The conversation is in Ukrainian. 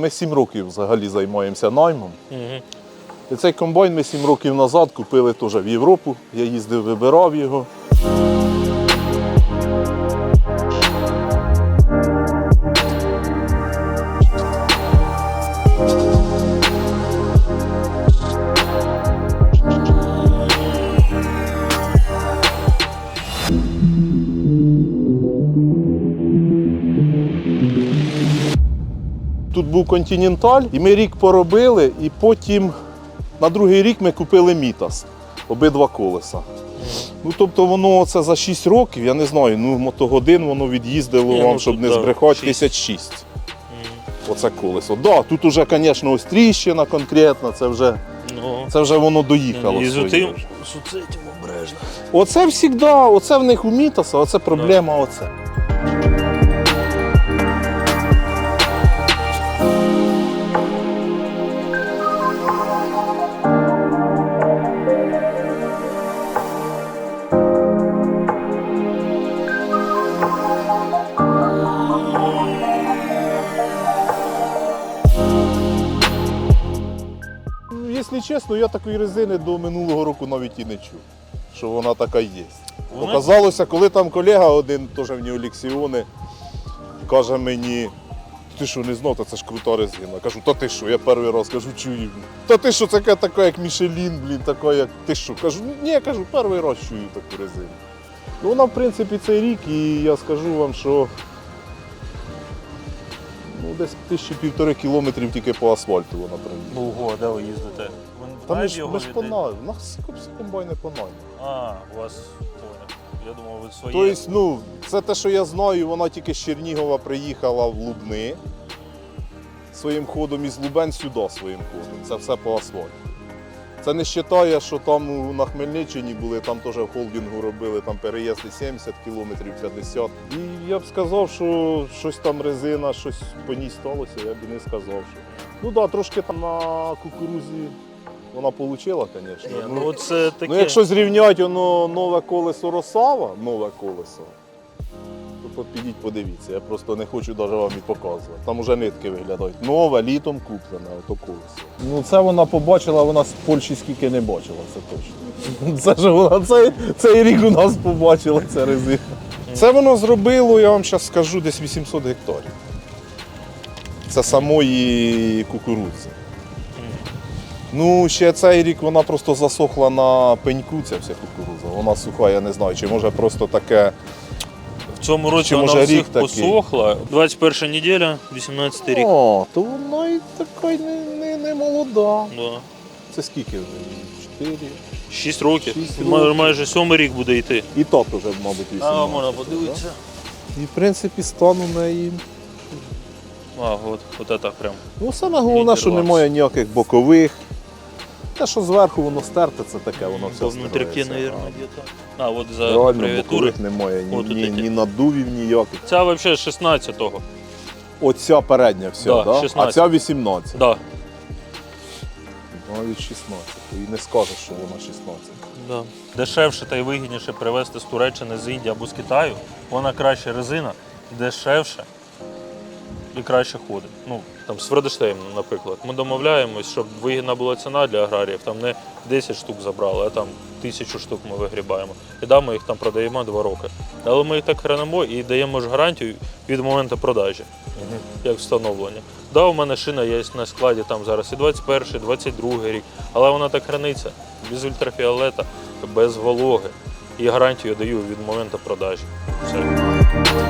Ми сім років взагалі займаємося наймом. Угу. І цей комбайн ми сім років назад купили теж в Європу. Я їздив, вибирав його. Тут був континенталь, і ми рік поробили, і потім на другий рік ми купили Мітас, обидва колеса. Ну, тобто воно це за 6 років, я не знаю, ну мотогодин воно від'їздило вам, ну, щоб не збрехати, шість. тисяч шість. Оце колесо. Да, тут уже, звісно, ось тріщина конкретна, це вже, Ну, це вже воно доїхало. і з тим, обережно. Оце завжди, оце в них у Мітаса, оце проблема оце. Якщо чесно, я такої резини до минулого року навіть і не чув, що вона така є. Вона- Оказалося, коли там колега один, теж в нього ліксіони, каже мені, ти що, не знав, та це ж крута резина. Кажу, та ти що, я перший раз кажу, чую. Та ти що, це така, як Мішелін, блін, така, як ти що? Кажу, ні, я кажу, перший раз чую таку резину. Ну, вона, в принципі, цей рік, і я скажу вам, що ну, десь тисячі півтори кілометрів тільки по асфальту вона проїхала. Ого, де ви їздите? Та ми ж, ми ж по віддаєте? у нас комбайни по найму. А, у вас понял. Я думав, ви своє. Тобто, ну, це те, що я знаю, вона тільки з Чернігова приїхала в Лубни своїм ходом із Лубен сюди своїм ходом. Це все по асфальту. Це не вважає, що там на Хмельниччині були, там теж в холдингу робили там переїзди 70 кілометрів, 50. І я б сказав, що щось там резина, щось по ній сталося, я б не сказав. Що. Ну так, да, трошки там на кукурузі вона отримала, звісно. Ні, ну це таке. Ну, якщо зрівняти воно нове колесо Росава, нове колесо, от підіть подивіться. Я просто не хочу навіть вам і показувати. Там уже нитки виглядають. Нове, літом куплене, ото колесо. Ну це вона побачила, вона з Польщі скільки не бачила, це точно. Це ж вона цей, цей рік у нас побачила ця резина. Це воно зробило, я вам зараз скажу, десь 800 гектарів. Це самої кукурудзи. Ну, ще цей рік вона просто засохла на пеньку, ця вся кукурудза. Вона суха, я не знаю, чи може просто таке. Цьому році Чи, вона може, всіх рік такий? посохла. 21 неділя, 18 рік. О, то вона і така й не, не, не молода. Да. Це скільки вже? Чотири. 6 років. Шість Май- років. Майже сьомий рік буде йти. І тот уже, мабуть, 18. А, можна подивитися. да? І в принципі стан у неї. А, от, от это прям. Ну, саме головне, що немає ніяких бокових. Те, що зверху воно стерте, це таке, воно все По внутряки, стирається. наверное, где-то. А, от за Реально бокових немає, ні, От ні, ні надувів ніяких. Ця взагалі 16-го. Оця передня вся, Да, да? а 16. ця 18. Да. Навіть 16. І не скажеш, що вона 16. Да. Дешевше та й вигідніше привезти з Туреччини, з Індії або з Китаю. Вона краще резина, дешевше і краще ходить. Ну, там з Фредештейм, наприклад. Ми домовляємось, щоб вигідна була ціна для аграріїв. Там не 10 штук забрали, а там тисячу штук ми вигрібаємо. І да, ми їх там продаємо 2 роки. Але ми їх так хранимо і даємо ж гарантію від моменту продажі, як встановлення. Да, у мене шина є на складі там зараз і 21, і 22 рік, але вона так храниться без ультрафіолета, без вологи. І гарантію даю від моменту продажі. Все.